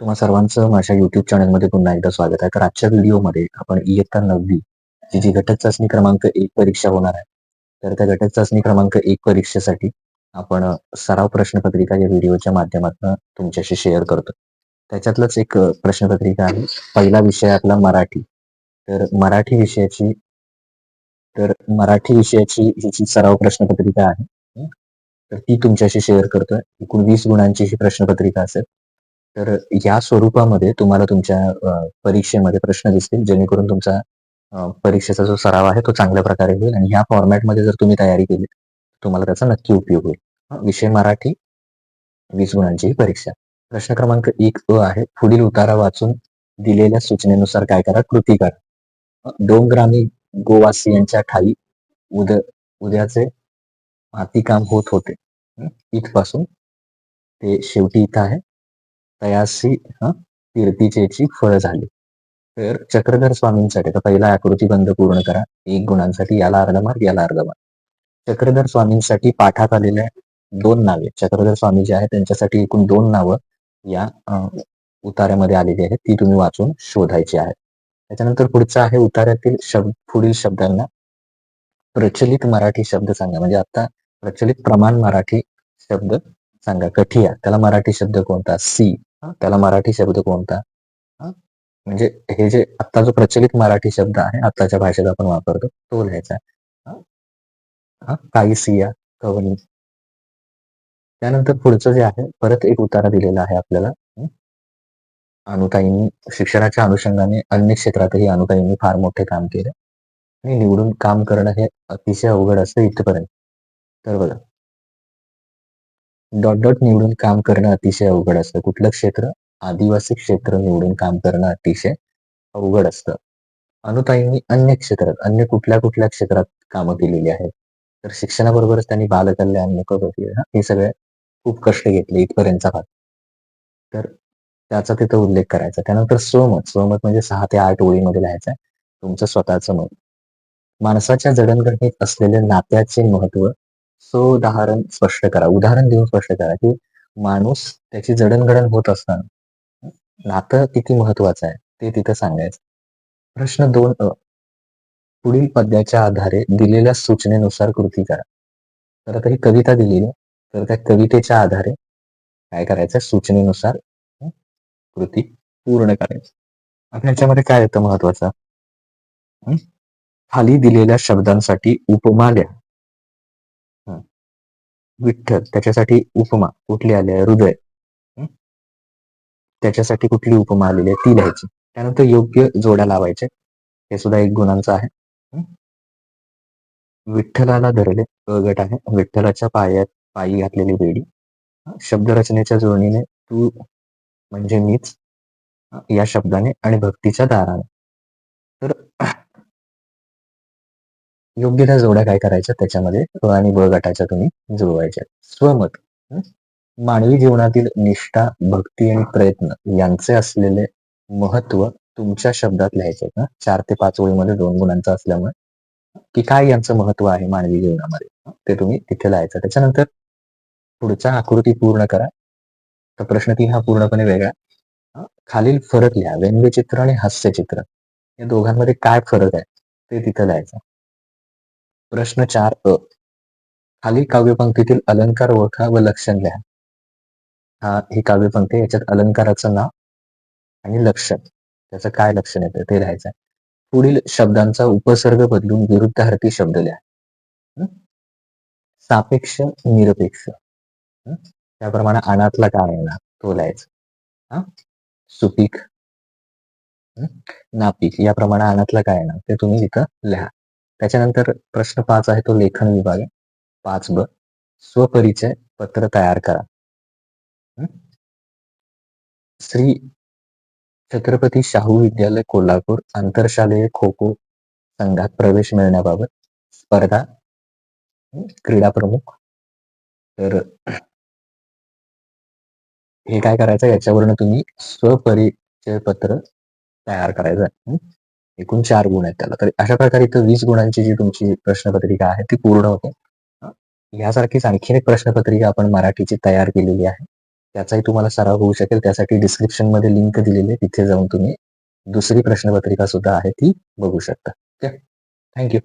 तुम्हा सर्वांचं माझ्या युट्यूब चॅनलमध्ये पुन्हा एकदा स्वागत आहे. तर आजच्या व्हिडिओमध्ये आपण इयत्ता नववी जी जी घटक चाचणी क्रमांक एक परीक्षा होणार आहे तर त्या घटक चाचणी क्रमांक एक परीक्षेसाठी आपण सराव प्रश्नपत्रिका या व्हिडिओच्या माध्यमातून तुमच्याशी शेअर करतो. त्याच्यातलंच एक प्रश्नपत्रिका आहे. पहिला विषय आपला मराठी. तर मराठी विषयाची तर मराठी विषयाची ही जी सराव प्रश्नपत्रिका आहे तर ती तुमच्याशी शेअर करतोय. एकूण वीस गुणांची ही प्रश्नपत्रिका असेल. तर या स्वरूपामध्ये तुम्हाला तुमच्या परीक्षेमध्ये प्रश्न दिसतील जेणेकरून तुमचा परीक्षेचा जो सराव आहे तो चांगल्या प्रकारे होईल आणि ह्या फॉर्मॅटमध्ये जर तुम्ही तयारी केली तुम्हाला त्याचा नक्की उपयोग होईल. विषय मराठी वीस गुणांची परीक्षा. प्रश्न क्रमांक एक अ आहे पुढील उतारा वाचून दिलेल्या सूचनेनुसार काय करा कृती करा. डोंगरामी गोवासियांच्या ठाई उद उद्याचे मातीकाम होत होते. इथपासून ते शेवटी इथं आहे. तयासी कीर्तीचेची फळ झाली. तर चक्रधर स्वामींसाठी तर पहिला आकृती बंद पूर्ण करा. एक गुणांसाठी याला अर्धा मार्क याला अर्धा मार्क चक्रधर स्वामींसाठी पाठात आलेल्या दोन नावे. चक्रधर स्वामी जे आहेत त्यांच्यासाठी एकूण दोन नावं या उतार्यामध्ये आलेली आहेत. ती तुम्ही वाचून शोधायची आहेत. त्याच्यानंतर पुढचं आहे उतार्यातील शब्द पुढील शब्दांना प्रचलित मराठी शब्द सांगा. म्हणजे आता प्रचलित प्रमाण मराठी शब्द सांगा. कठिया. त्याला मराठी शब्द कोणता? सी. त्याला मराठी शब्द कोणता? म्हणजे हे जे आता जो प्रचलित मराठी शब्द आहे आताच्या भाषेत आपण वापरतो तो लिहायचा काही सिया कवनी. त्यानंतर पुढचं जे आहे परत एक उतारा दिलेला आहे आपल्याला. अनुताईंनी शिक्षणाच्या अनुषंगाने अन्य क्षेत्रातही अनुताईंनी फार मोठे काम केले. आणि निवडून काम करणं हे अतिशय अवघड असतं इथपर्यंत. तर बघा डॉट डॉट निवडून काम करणं अतिशय अवघड असतं. कुठलं क्षेत्र? आदिवासी क्षेत्र निवडून काम करणं अतिशय अवघड असतं. अनुताईंनी अन्य क्षेत्रात अन्य कुठल्या कुठल्या क्षेत्रात कामं केलेली आहेत? तर शिक्षणाबरोबरच त्यांनी बालकल्याण मुकबधी हे सगळे खूप कष्ट घेतले इथपर्यंतचा भाग. तर त्याचा तिथं उल्लेख करायचा. त्यानंतर स्वमत. स्वमत म्हणजे सहा ते आठ ओळीमध्ये लिहायचं तुमचं स्वतःचं मत. माणसाच्या जडणघडणीत असलेल्या नात्याचे महत्त्व सोदाहरण स्पष्ट करा. उदाहरण देऊन स्पष्ट करा की माणूस त्याची जडणघडण होत असताना नातं किती महत्वाचं आहे ते तिथं सांगायचं. प्रश्न दोन अ पुढील पद्याच्या आधारे दिलेल्या सूचनेनुसार कृती करा. तर आता ही कविता दिलेली तर त्या कवितेच्या आधारे काय करायचं? सूचनेनुसार कृती पूर्ण करायची. आता याच्यामध्ये काय येतं महत्वाचं? खाली दिलेल्या शब्दांसाठी उपमा द्या विठ्ठल त्याच्यासाठी उपमा कुठली आली आहे? हृदय. त्याच्यासाठी कुठली उपमा आलेली आहे? ती लिहायची. त्यानंतर योग्य जोड्या लावायचे. हे सुद्धा एक गुणांचं आहे. विठ्ठलाला धरले. गट आहे. विठ्ठलाच्या पायात पायी घातलेली बेडी. शब्दरचनेच्या जोडणीने तू म्हणजे मीच. या शब्दाने आणि भक्तीच्या दाराने तर योग्य त्या जोड्या काय करायच्या त्याच्यामध्ये? क आणि ब गटाच्या तुम्ही जुळवायच्या. स्वमत. मानवी जीवनातील निष्ठा भक्ती आणि प्रयत्न यांचे असलेले महत्त्व तुमच्या शब्दात लिहायचे. ना चार ते पाच ओळीमध्ये दोन गुणांचं असल्यामुळे. की काय यांचं महत्त्व आहे मानवी जीवनामध्ये? ते तुम्ही तिथे लिहायचं. त्याच्यानंतर पुढचा आकृती पूर्ण करा. तर प्रश्न तीन हा पूर्णपणे वेगळा. खालील फरक लिहा. व्यंगचित्र आणि हास्यचित्र. या दोघांमध्ये काय फरक आहे? ते तिथं लिहायचं. प्रश्न चार अ. खाली काव्यपंक्तीतील अलंकार ओळखा व लक्षण लिहा हा ही काव्यपंक्ती याच्यात अलंकाराचं नाव आणि लक्षण त्याचं काय लक्षण येतं ते लिहायचं पुढील शब्दांचा उपसर्ग बदलून विरुद्धार्थी शब्द लिहा. सापेक्ष निरपेक्ष. त्याप्रमाणे अनातला काय येणार तो लिहायचा. सुपीक. नापीक. याप्रमाणे अनातला काय येणार ते तुम्ही इथं लिहा. त्याच्यानंतर प्रश्न पाच आहे तो लेखन विभाग पाच ब. स्वपरिचय पत्र तयार करा. श्री छत्रपती शाहू विद्यालय कोल्हापूर आंतरशालेय खो खो संघात प्रवेश मिळण्याबाबत स्पर्धा. क्रीडा प्रमुख. तर हे काय करायचं? याच्यावरनं तुम्ही स्वपरिचय पत्र तयार करायचं. एकूण चार गुण आहेत त्याला. तर अशा प्रकारे इथं वीस गुणांची जी तुमची प्रश्नपत्रिका आहे ती पूर्ण होते. यासारखीच आणखीन एक प्रश्नपत्रिका आपण मराठीची तयार केलेली आहे. त्याचाही तुम्हाला सराव होऊ शकेल. त्यासाठी डिस्क्रिप्शनमध्ये लिंक दिलेली आहे. तिथे जाऊन तुम्ही दुसरी प्रश्नपत्रिका सुद्धा आहे ती बघू शकता. ओके? थँक्यू